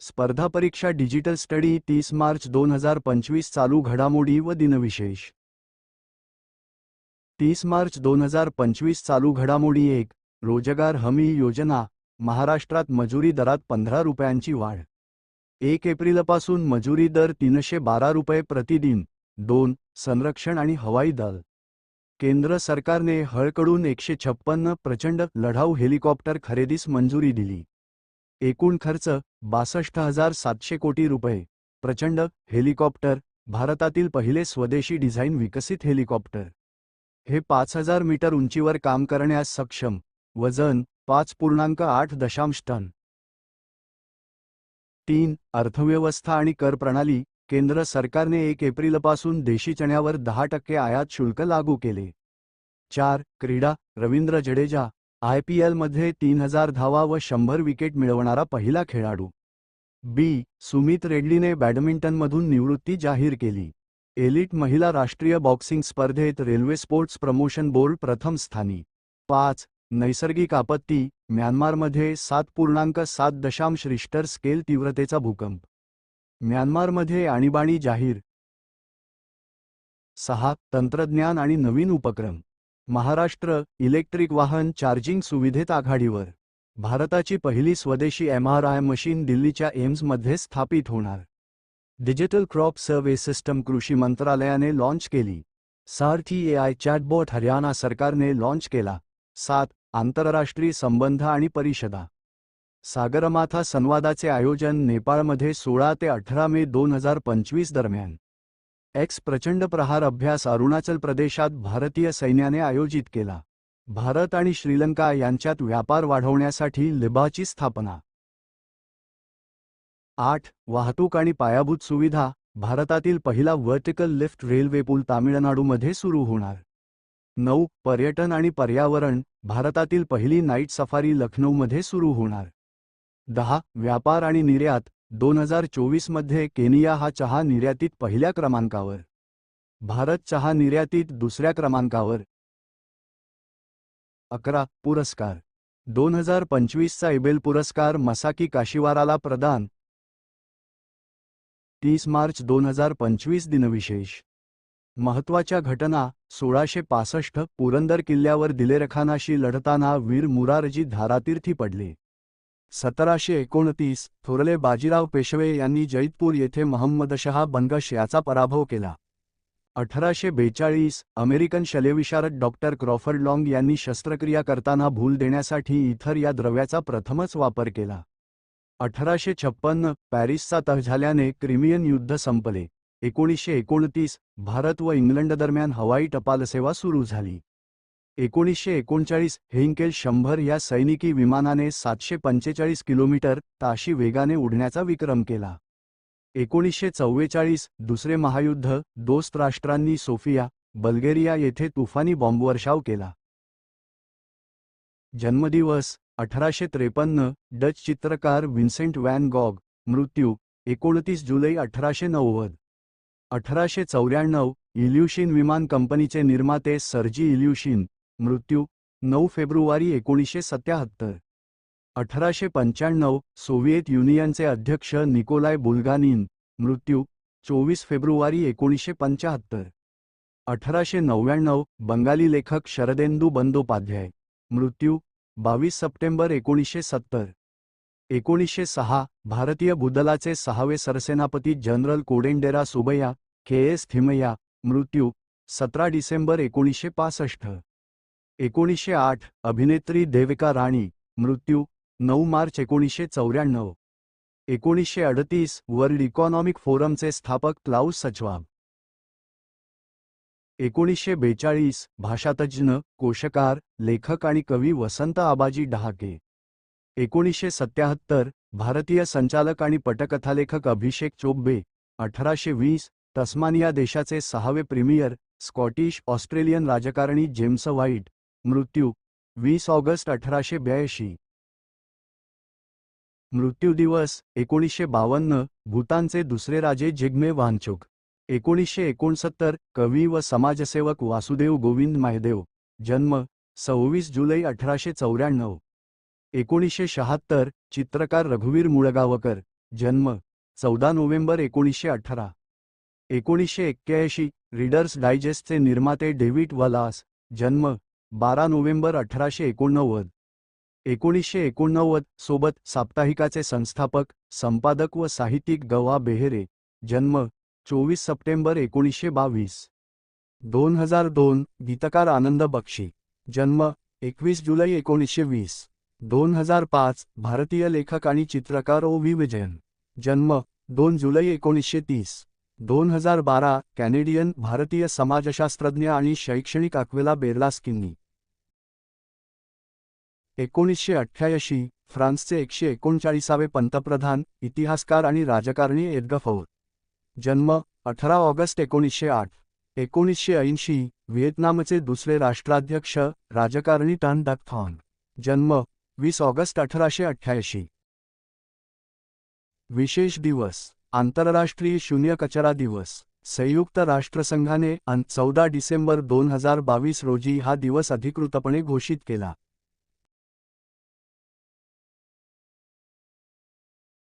स्पर्धा परीक्षा digital study तीस मार्च दोन हजार पंचवीस चालू घडामोडी व दिनविशेष. तीस मार्च दोन हजार पंचवीस चालू घडामोडी एक रोजगार हमी योजना महाराष्ट्रात मजुरी दरात पंधरा रुपयांची वाढ. एक एप्रिलपासून मजुरी दर तीनशे बारा रुपये प्रतिदिन दोन संरक्षण आणि हवाई दल. केंद्र सरकारने हळकडून एकशे छप्पन्न प्रचंड लढाऊ हेलिकॉप्टर खरेदीस मंजुरी दिली. एकूण खर्च बासष्ट हजार सातशे कोटी रुपये. प्रचंड हेलिकॉप्टर भारतातील पहिले स्वदेशी डिझाईन विकसित हेलिकॉप्टर. हे पाच हजार मीटर उंचीवर काम करण्यास सक्षम वजन पाच पूर्णांक आठ दशांश टन. तीन अर्थव्यवस्था आणि कर प्रणाली केंद्र सरकारने एक एप्रिलपासून देशी चण्यावर दहा टक्के आयात शुल्क लागू केले. चार क्रीडा रवींद्र जडेजा आयपीएलमध्ये तीन हजार धावा व शंभर विकेट मिळवणारा पहिला खेळाडू. बी. सुमित रेड्डीने बॅडमिंटनमधून निवृत्ती जाहीर केली. एलिट महिला राष्ट्रीय बॉक्सिंग स्पर्धेत रेल्वे स्पोर्ट्स प्रमोशन बोर्ड प्रथम स्थानी. पाच. नैसर्गिक आपत्ती म्यानमारमध्ये सात पूर्णांक सात दशांश रिश्टर स्केल तीव्रतेचा भूकंप. म्यानमारमध्ये आणीबाणी जाहीर. सहा. तंत्रज्ञान आणि नवीन उपक्रम. महाराष्ट्र इलेक्ट्रिक वाहन चार्जिंग सुविधेत आघाडीवर. भारताची पहिली स्वदेशी एम आर आय मशीन दिल्लीच्या एम्समध्ये स्थापित होणार. डिजिटल क्रॉप सर्व्हे सिस्टम कृषी मंत्रालयाने लॉन्च केली. Sarathi A I chatbot Haryana सरकारने लॉन्च केला. सात आंतरराष्ट्रीय संबंध आणि परिषदा. सागरमाथा संवादाचे आयोजन नेपाळमध्ये सोळा ते अठरा मे दोन हजार पंचवीस दरम्यान. एक्स प्रचंड प्रहार अभ्यास अरुणाचल प्रदेशात भारतीय सैन्याने आयोजित केला. भारत आणि श्रीलंका यांच्यात व्यापार वाढवण्यासाठी लिबाची स्थापना. आठ. वाहतूक आणि पायाभूत सुविधा भारतातील पहिला व्हर्टिकल लिफ्ट रेल्वे पूल तामिळनाडूमध्ये सुरू होणार. नऊ. पर्यटन आणि पर्यावरण भारतातील पहिली नाईट सफारी लखनौमध्ये सुरू होणार. दहा. व्यापार आणि निर्यात दोन हजार चोवीसमध्ये केनिया हा चहा निर्यातीत पहिल्या क्रमांकावर. भारत चहा निर्यातीत दुसऱ्या क्रमांकावर. अकरा पुरस्कार. दोन हजार पंचवीसचा इबेल पुरस्कार मसाकी काशिवाराला प्रदान. तीस मार्च दोन हजार पंचवीस दिनविशेष. महत्त्वाच्या घटना सोळाशे पासष्ट पुरंदर किल्ल्यावर दिलेरखानाशी लढताना वीर मुरारजी धारातीर्थी पडले. सतराशे एकोणतीस थोरले बाजीराव पेशवे यांनी जैतपूर येथे महम्मदशहा बनगश याचा पराभव केला. अठराशे बेचाळीस अमेरिकन शल्यविशारद डॉक्टर क्रॉफर्ड लॉंग यांनी शस्त्रक्रिया करताना भूल देण्यासाठी इथर या द्रव्याचा प्रथमच वापर केला. अठराशे छप्पन्न पॅरिसचा तह झाल्याने क्रिमियन युद्ध संपले. एकोणीसशे एकोणतीस भारत व इंग्लंड दरम्यान हवाई टपालसेवा सुरू झाली. एकोणीसशे एकोणचाळीस हेंकेल शंभर या सैनिकी विमानाने सातशे पंचेचाळीस किलोमीटर ताशी वेगाने उडण्याचा विक्रम केला. एकोणीसशे चव्वेचाळीस दुसरे महायुद्ध दोस्त राष्ट्रांनी सोफिया बल्गेरिया येथे तुफानी बॉम्बवर्षाव केला. जन्मदिवस अठराशे त्रेपन्न डच चित्रकार विन्सेंट वॅन गॉग मृत्यू एकोणतीस जुलै अठराशे नव्वद. अठराशे चौऱ्याण्णव इल्युशिन विमान कंपनीचे निर्माते सर्जी इल्युशिन मृत्यू नऊ फेब्रुवारी एकोणीसशे सत्याहत्तर. अठराशे पंच्याण्णव सोव्हिएत युनियनचे अध्यक्ष निकोलाय बुलगानिन मृत्यू चोवीस फेब्रुवारी एकोणीसशे पंचाहत्तर अठराशे नव्याण्णव बंगाली लेखक शरदेंदू बंदोपाध्याय मृत्यू बावीस सप्टेंबर एकोणीसशे सत्तर. एकोणीसशे सहा भारतीय भूदलाचे सहावे सरसेनापती general Kodandera Subayya K S Thimayya मृत्यू सतरा डिसेंबर एकोणीसशे पासष्ट. एकोणीसशे आठ अभिनेत्री देविका राणी मृत्यू नऊ मार्च एकोणीसशे चौऱ्याण्णव. एकोणीसशे अडतीस वर्ल्ड इकॉनॉमिक फोरमचे स्थापक क्लाउस सचवाब एकोणीसशे बेचाळीस भाषातज्ज्ञ कोशकार लेखक आणि कवी वसंत आबाजी डहाके. एकोणीसशे सत्याहत्तर भारतीय संचालक आणि पटकथालेखक अभिषेक चोब्बे. अठराशे वीस तस्मानिया देशाचे सहावे प्रीमियर स्कॉटिश ऑस्ट्रेलियन राजकारणी जेम्स व्हाईट. मृत्यू वीस ऑगस्ट अठराशे ब्याऐंशी. मृत्यू दिवस एकोणीसशे बावन्न भूतानचे दुसरे राजे जिग्मे वाहनचुक एकोणीसशे एकोणसत्तर कवी व समाजसेवक वासुदेव गोविंद मायदेव. जन्म सव्वीस जुलै अठराशे चौऱ्याण्णव. एकोणीसशे शहात्तर चित्रकार रघुवीर मुळगावकर. जन्म चौदा नोव्हेंबर एकोणीसशे अठरा. एकोणीसशे एक्क्याऐंशी रीडर्स डायजेस्टचे निर्माते डेव्हिड वलास. जन्म बारा नोव्हेंबर अठराशे एकोणनव्वद. एकोणीसशे एकोणनव्वद सोबत साप्ताहिकाचे संस्थापक संपादक व साहित्यिक गवा बेहेरे जन्म चोवीस सप्टेंबर एकोणीसशे बावीस. दोन हजार दोन गीतकार आनंद बक्षी जन्म एकवीस जुलै एकोणीसशे वीस. दोन हजार पाच भारतीय लेखक आणि चित्रकार ओ व्ही विजयन जन्म दोन जुलै एकोणीसशे तीस. दोन हजार बारा कॅनेडियन भारतीय समाजशास्त्रज्ञ आणि शैक्षणिक अक्वेला बेर्लास्किनी एकोणीसशे अठ्ठ्याऐंशी फ्रान्सचे एकशे एकोणचाळीसावे पंतप्रधान इतिहासकार आणि राजकारणी एडगफौर जन्म अठरा ऑगस्ट एकोणीसशे आठ. एकोणीसशे ऐंशी व्हिएतनामचे दुसरे राष्ट्राध्यक्ष राजकारणी टन डक थॉन. जन्म वीस ऑगस्ट अठराशे अठ्ठ्याऐंशी. विशेष दिवस. आंतरराष्ट्रीय शून्य कचरा दिवस. संयुक्त राष्ट्रसंघाने चौदा डिसेंबर दोन हजार बावीस रोजी हा दिवस अधिकृतपणे घोषित केला.